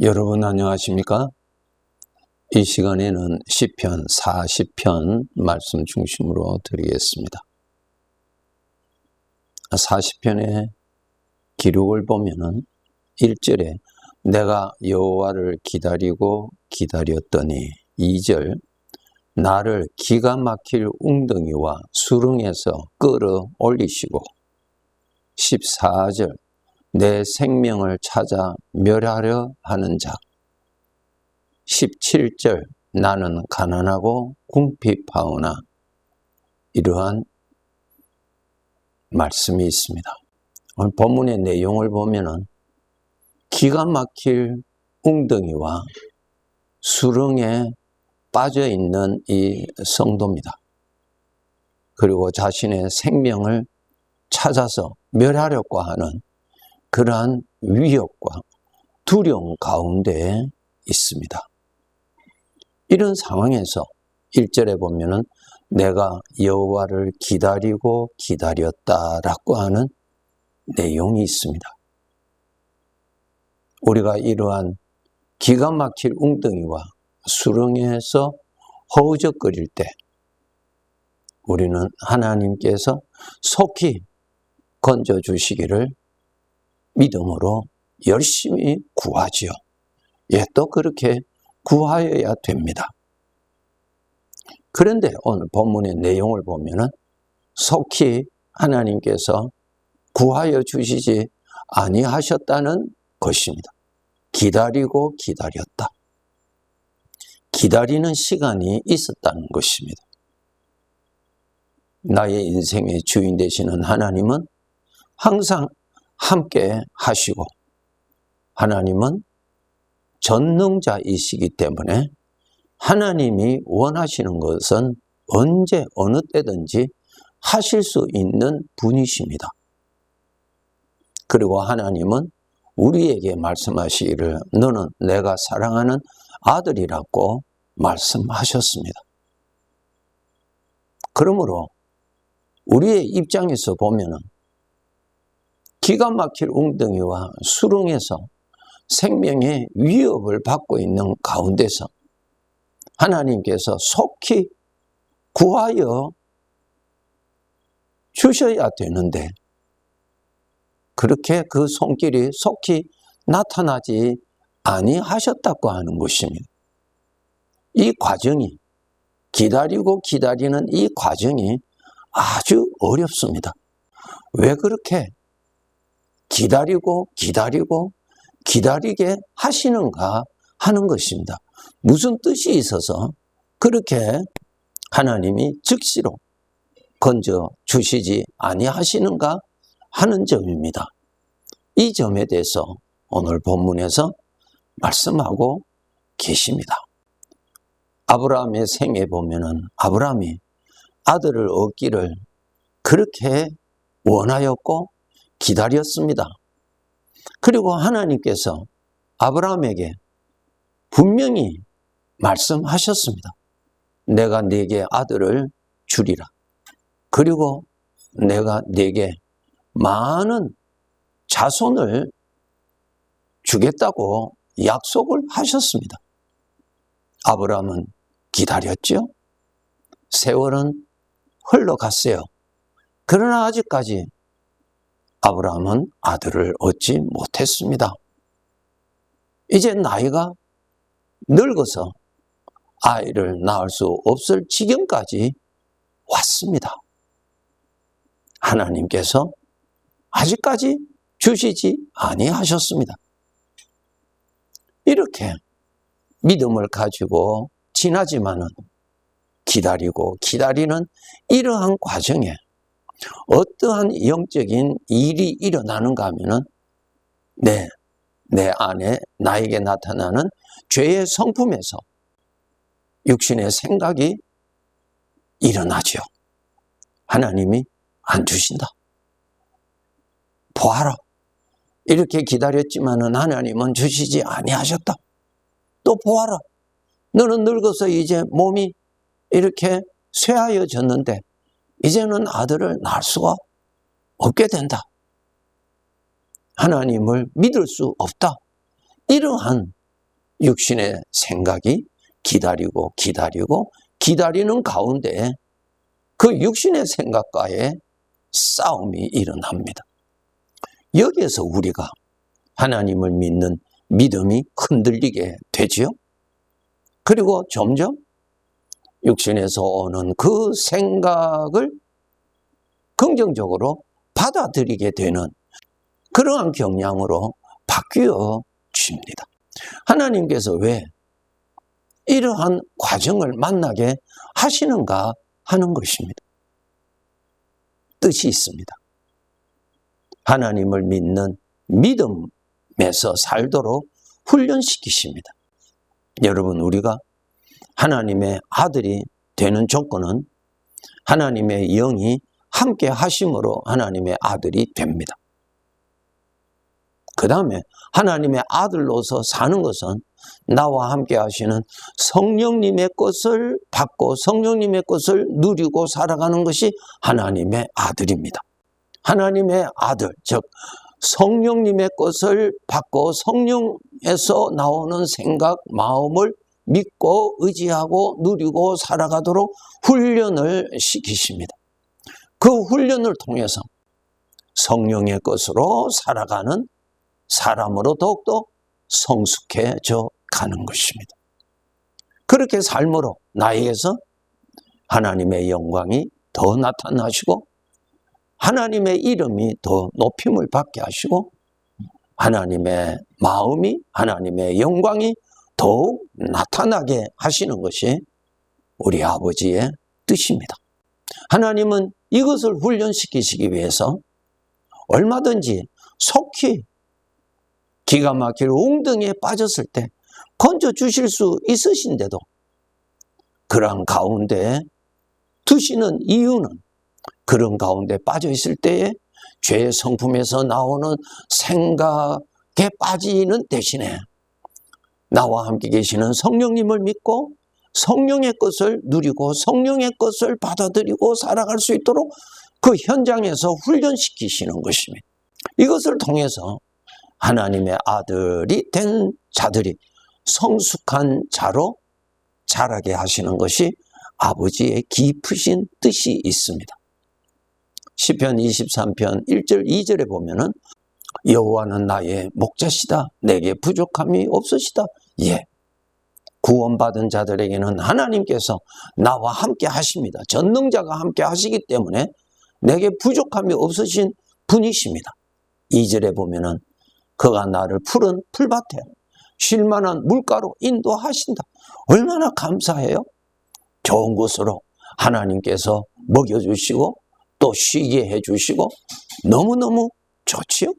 여러분 안녕하십니까? 이 시간에는 시편 40편 말씀 중심으로 드리겠습니다. 40편의 기록을 보면은 1절에 내가 여호와를 기다리고 기다렸더니 2절 나를 기가 막힐 웅덩이와 수릉에서 끌어 올리시고. 14절 내 생명을 찾아 멸하려 하는 자. 17절 나는 가난하고 궁핍하오나. 이러한 말씀이 있습니다. 오늘 본문의 내용을 보면은 기가 막힐 웅덩이와 수렁에 빠져 있는 이 성도입니다. 그리고 자신의 생명을 찾아서 멸하려고 하는 그러한 위협과 두려움 가운데 있습니다. 이런 상황에서 1절에 보면은 내가 여호와를 기다리고 기다렸다라고 하는 내용이 있습니다. 우리가 이러한 기가 막힐 웅덩이와 수렁에서 허우적거릴 때 우리는 하나님께서 속히 건져 주시기를 믿음으로 열심히 구하지요. 예, 또 그렇게 구하여야 됩니다. 그런데 오늘 본문의 내용을 보면은 속히 하나님께서 구하여 주시지 아니하셨다는 것입니다. 기다리고 기다렸다. 기다리는 시간이 있었다는 것입니다. 나의 인생의 주인 되시는 하나님은 항상 함께 하시고 하나님은 전능자이시기 때문에 하나님이 원하시는 것은 언제 어느 때든지 하실 수 있는 분이십니다. 그리고 하나님은 우리에게 말씀하시기를 너는 내가 사랑하는 아들이라고 말씀하셨습니다. 그러므로 우리의 입장에서 보면은 기가 막힐 웅덩이와 수렁에서 생명의 위협을 받고 있는 가운데서 하나님께서 속히 구하여 주셔야 되는데 그렇게 그 손길이 속히 나타나지 아니하셨다고 하는 것입니다. 이 과정이 기다리고 기다리는 이 과정이 아주 어렵습니다. 왜 그렇게 기다리고 기다리고 기다리게 하시는가 하는 것입니다. 무슨 뜻이 있어서 그렇게 하나님이 즉시로 건져 주시지 아니하시는가 하는 점입니다. 이 점에 대해서 오늘 본문에서 말씀하고 계십니다. 아브라함의 생에 보면은 아브라함이 아들을 얻기를 그렇게 원하였고 기다렸습니다. 그리고 하나님께서 아브라함에게 분명히 말씀하셨습니다. 내가 네게 아들을 주리라. 그리고 내가 네게 많은 자손을 주겠다고 약속을 하셨습니다. 아브라함은 기다렸죠. 세월은 흘러갔어요. 그러나 아직까지 아브라함은 아들을 얻지 못했습니다. 이제 나이가 늙어서 아이를 낳을 수 없을 지경까지 왔습니다. 하나님께서 아직까지 주시지 아니하셨습니다. 이렇게 믿음을 가지고 지나지만은 기다리고 기다리는 이러한 과정에 어떠한 영적인 일이 일어나는가 하면은 내, 내 안에 나에게 나타나는 죄의 성품에서 육신의 생각이 일어나죠. 하나님이 안 주신다. 보아라. 이렇게 기다렸지만은 하나님은 주시지 아니하셨다. 또 보아라. 너는 늙어서 이제 몸이 이렇게 쇠하여졌는데 이제는 아들을 낳을 수가 없게 된다. 하나님을 믿을 수 없다. 이러한 육신의 생각이 기다리고 기다리고 기다리는 가운데 그 육신의 생각과의 싸움이 일어납니다. 여기에서 우리가 하나님을 믿는 믿음이 흔들리게 되지요. 그리고 점점 육신에서 오는 그 생각을 긍정적으로 받아들이게 되는 그러한 경향으로 바뀌어 집니다. 하나님께서 왜 이러한 과정을 만나게 하시는가 하는 것입니다. 뜻이 있습니다. 하나님을 믿는 믿음에서 살도록 훈련시키십니다. 여러분, 우리가 하나님의 아들이 되는 조건은 하나님의 영이 함께 하심으로 하나님의 아들이 됩니다. 그 다음에 하나님의 아들로서 사는 것은 나와 함께 하시는 성령님의 것을 받고 성령님의 것을 누리고 살아가는 것이 하나님의 아들입니다. 하나님의 아들, 즉 성령님의 것을 받고 성령에서 나오는 생각, 마음을 믿고 의지하고 누리고 살아가도록 훈련을 시키십니다. 그 훈련을 통해서 성령의 것으로 살아가는 사람으로 더욱더 성숙해져 가는 것입니다. 그렇게 삶으로 나에게서 하나님의 영광이 더 나타나시고 하나님의 이름이 더 높임을 받게 하시고 하나님의 마음이 하나님의 영광이 더욱 나타나게 하시는 것이 우리 아버지의 뜻입니다. 하나님은 이것을 훈련시키시기 위해서 얼마든지 속히 기가 막힐 웅덩이에 빠졌을 때 건져 주실 수 있으신데도 그런 가운데 두시는 이유는 그런 가운데 빠져 있을 때에 죄의 성품에서 나오는 생각에 빠지는 대신에 나와 함께 계시는 성령님을 믿고 성령의 것을 누리고 성령의 것을 받아들이고 살아갈 수 있도록 그 현장에서 훈련시키시는 것입니다. 이것을 통해서 하나님의 아들이 된 자들이 성숙한 자로 자라게 하시는 것이 아버지의 깊으신 뜻이 있습니다. 시편 23편 1절 2절에 보면은 여호와는 나의 목자시다 내게 부족함이 없으시다. 예. 구원받은 자들에게는 하나님께서 나와 함께 하십니다. 전능자가 함께 하시기 때문에 내게 부족함이 없으신 분이십니다. 2절에 보면은 그가 나를 푸른 풀밭에 쉴만한 물가로 인도하신다. 얼마나 감사해요? 좋은 곳으로 하나님께서 먹여주시고 또 쉬게 해주시고 너무너무 좋지요?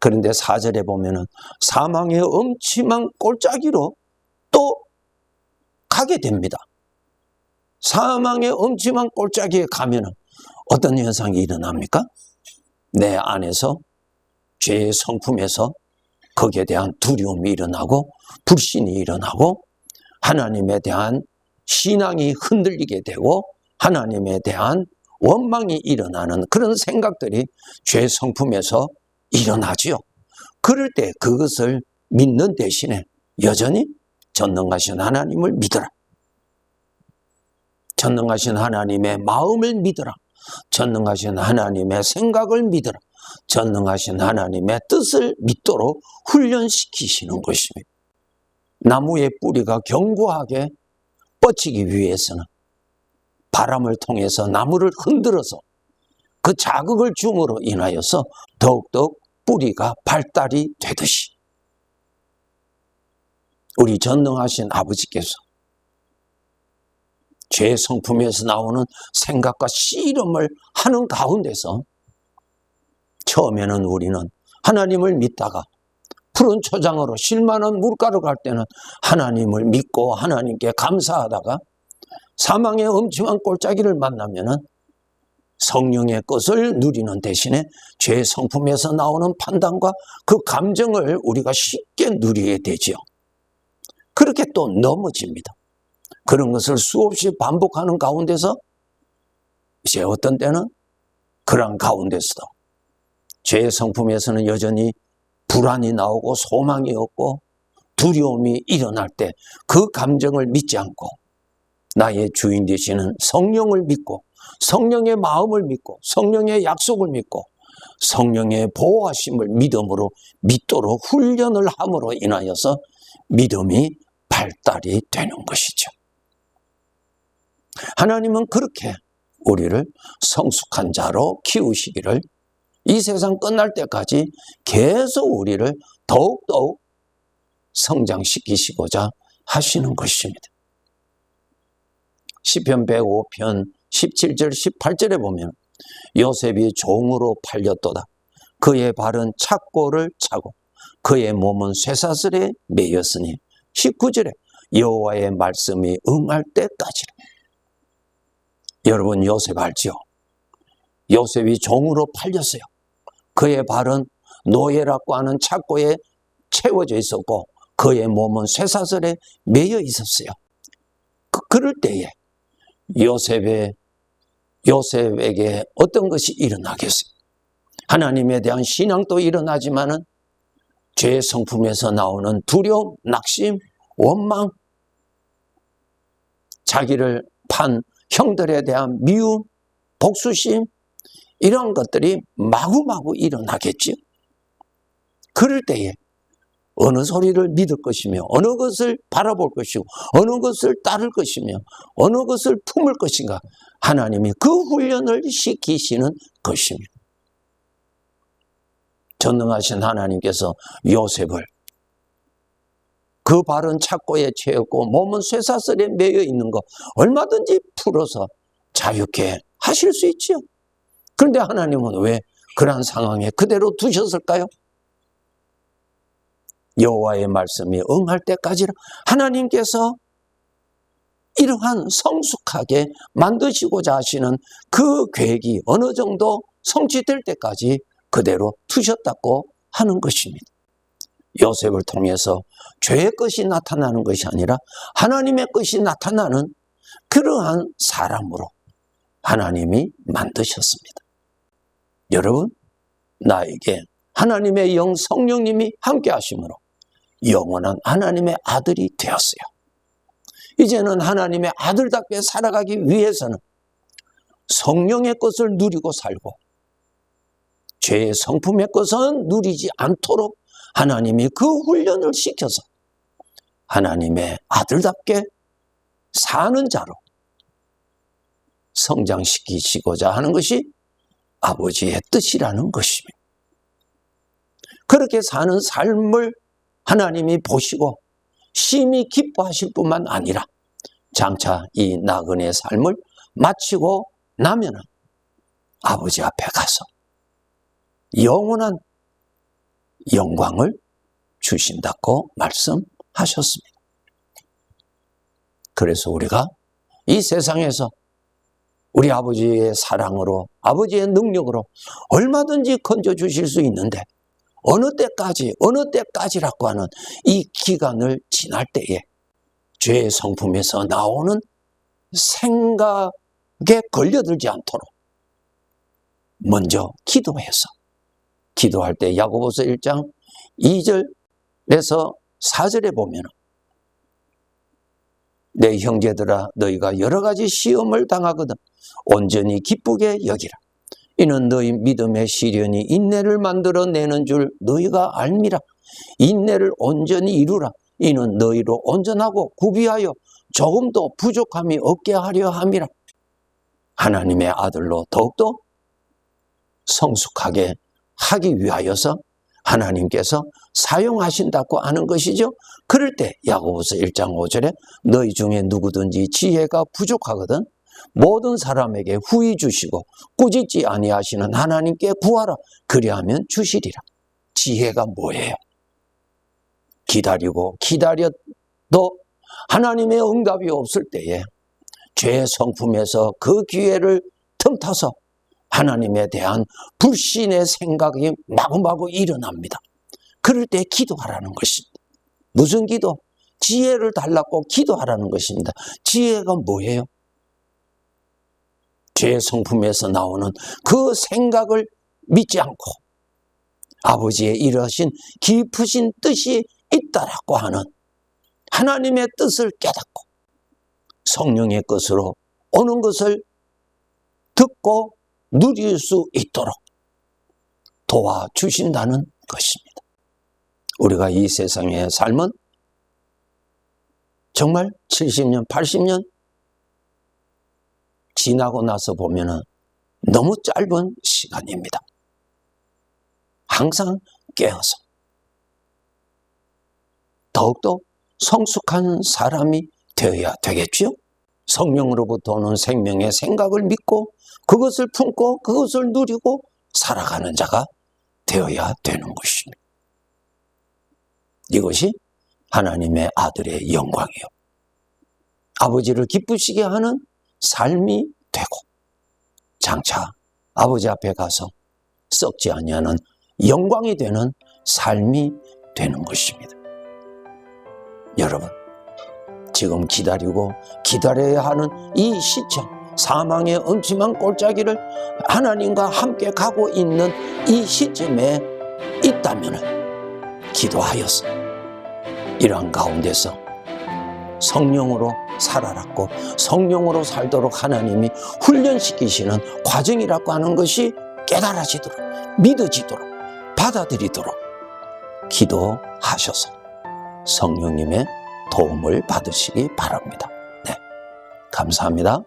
그런데 사절에 보면은 사망의 엄침한 꼴짜기로 또 가게 됩니다. 사망의 엄침한 꼴짜기에 가면은 어떤 현상이 일어납니까? 내 안에서 죄의 성품에서 거기에 대한 두려움이 일어나고 불신이 일어나고 하나님에 대한 신앙이 흔들리게 되고 하나님에 대한 원망이 일어나는 그런 생각들이 죄 성품에서 일어나지요. 그럴 때 그것을 믿는 대신에 여전히 전능하신 하나님을 믿어라. 전능하신 하나님의 마음을 믿어라. 전능하신 하나님의 생각을 믿어라. 전능하신 하나님의 뜻을 믿도록 훈련시키시는 것입니다. 나무의 뿌리가 견고하게 뻗치기 위해서는 바람을 통해서 나무를 흔들어서 그 자극을 줌으로 인하여서 더욱더욱 뿌리가 발달이 되듯이 우리 전능하신 아버지께서 죄 성품에서 나오는 생각과 씨름을 하는 가운데서 처음에는 우리는 하나님을 믿다가 푸른 초장으로 쉴만한 물가로 갈 때는 하나님을 믿고 하나님께 감사하다가 사망의 엄침한 꼴짜기를 만나면은 성령의 것을 누리는 대신에 죄 성품에서 나오는 판단과 그 감정을 우리가 쉽게 누리게 되지요. 그렇게 또 넘어집니다. 그런 것을 수없이 반복하는 가운데서 이제 어떤 때는 그런 가운데서도 죄의 성품에서는 여전히 불안이 나오고 소망이 없고 두려움이 일어날 때 그 감정을 믿지 않고 나의 주인 되시는 성령을 믿고 성령의 마음을 믿고 성령의 약속을 믿고 성령의 보호하심을 믿음으로 믿도록 훈련을 함으로 인하여서 믿음이 발달이 되는 것이죠. 하나님은 그렇게 우리를 성숙한 자로 키우시기를 이 세상 끝날 때까지 계속 우리를 더욱더욱 성장시키시고자 하시는 것입니다. 시편 105편 17절 18절에 보면 요셉이 종으로 팔렸도다. 그의 발은 착고를 차고 그의 몸은 쇠사슬에 매였으니 19절에 여호와의 말씀이 응할 때까지라. 여러분 요셉 알죠? 요셉이 종으로 팔렸어요. 그의 발은 노예라고 하는 착고에 채워져 있었고 그의 몸은 쇠사슬에 매여 있었어요. 그, 그럴 때에 요셉의 요셉에게 어떤 것이 일어나겠어요? 하나님에 대한 신앙도 일어나지만은 죄의 성품에서 나오는 두려움, 낙심, 원망, 자기를 판 형들에 대한 미움, 복수심, 이런 것들이 마구마구 일어나겠죠. 그럴 때에 어느 소리를 믿을 것이며, 어느 것을 바라볼 것이고, 어느 것을 따를 것이며, 어느 것을 품을 것인가, 하나님이 그 훈련을 시키시는 것입니다. 전능하신 하나님께서 요셉을 그 발은 착고에 채웠고 몸은 쇠사슬에 매여 있는 거 얼마든지 풀어서 자유케 하실 수 있지요. 그런데 하나님은 왜 그러한 상황에 그대로 두셨을까요? 여호와의 말씀이 응할 때까지라 하나님께서 이러한 성숙하게 만드시고자 하시는 그 계획이 어느 정도 성취될 때까지 그대로 두셨다고 하는 것입니다. 요셉을 통해서 죄의 것이 나타나는 것이 아니라 하나님의 것이 나타나는 그러한 사람으로 하나님이 만드셨습니다. 여러분, 나에게 하나님의 영 성령님이 함께 하심으로 영원한 하나님의 아들이 되었어요. 이제는 하나님의 아들답게 살아가기 위해서는 성령의 것을 누리고 살고 죄의 성품의 것은 누리지 않도록 하나님이 그 훈련을 시켜서 하나님의 아들답게 사는 자로 성장시키시고자 하는 것이 아버지의 뜻이라는 것입니다. 그렇게 사는 삶을 하나님이 보시고 심히 기뻐하실 뿐만 아니라 장차 이 나그네 삶을 마치고 나면 아버지 앞에 가서 영원한 영광을 주신다고 말씀하셨습니다. 그래서 우리가 이 세상에서 우리 아버지의 사랑으로, 아버지의 능력으로 얼마든지 건져 주실 수 있는데, 어느 때까지, 어느 때까지라고 하는 이 기간을 지날 때에 죄의 성품에서 나오는 생각에 걸려들지 않도록 먼저 기도해서 기도할 때 야고보서 1장 2절에서 4절에 보면 내 형제들아 너희가 여러 가지 시험을 당하거든 온전히 기쁘게 여기라 이는 너희 믿음의 시련이 인내를 만들어 내는 줄 너희가 알미라. 인내를 온전히 이루라. 이는 너희로 온전하고 구비하여 조금도 부족함이 없게 하려 함이라. 하나님의 아들로 더욱더 성숙하게 하기 위하여서 하나님께서 사용하신다고 하는 것이죠. 그럴 때 야고보서 1장 5절에 너희 중에 누구든지 지혜가 부족하거든 모든 사람에게 후히 주시고 꾸짖지 아니하시는 하나님께 구하라 그리하면 주시리라. 지혜가 뭐예요? 기다리고 기다려도 하나님의 응답이 없을 때에 죄의 성품에서 그 기회를 틈타서 하나님에 대한 불신의 생각이 마구마구 일어납니다. 그럴 때 기도하라는 것입니다. 무슨 기도? 지혜를 달라고 기도하라는 것입니다. 지혜가 뭐예요? 죄 성품에서 나오는 그 생각을 믿지 않고 아버지의 이러신 깊으신 뜻이 있다라고 하는 하나님의 뜻을 깨닫고 성령의 것으로 오는 것을 듣고 누릴 수 있도록 도와주신다는 것입니다. 우리가 이 세상의 삶은 정말 70년, 80년 지나고 나서 보면은 너무 짧은 시간입니다. 항상 깨어서 더욱더 성숙한 사람이 되어야 되겠지요. 성령으로부터 오는 생명의 생각을 믿고 그것을 품고 그것을 누리고 살아가는 자가 되어야 되는 것입니다. 이것이 하나님의 아들의 영광이요. 아버지를 기쁘시게 하는 삶이 되고 장차 아버지 앞에 가서 썩지 아니하는 영광이 되는 삶이 되는 것입니다. 여러분, 지금 기다리고 기다려야 하는 이 시점, 사망의 음침한 골짜기를 하나님과 함께 가고 있는 이 시점에 있다면 기도하여서 이러한 가운데서 성령으로 살아났고 성령으로 살도록 하나님이 훈련시키시는 과정이라고 하는 것이 깨달아지도록 믿어지도록 받아들이도록 기도하셔서 성령님의 도움을 받으시기 바랍니다. 네. 감사합니다.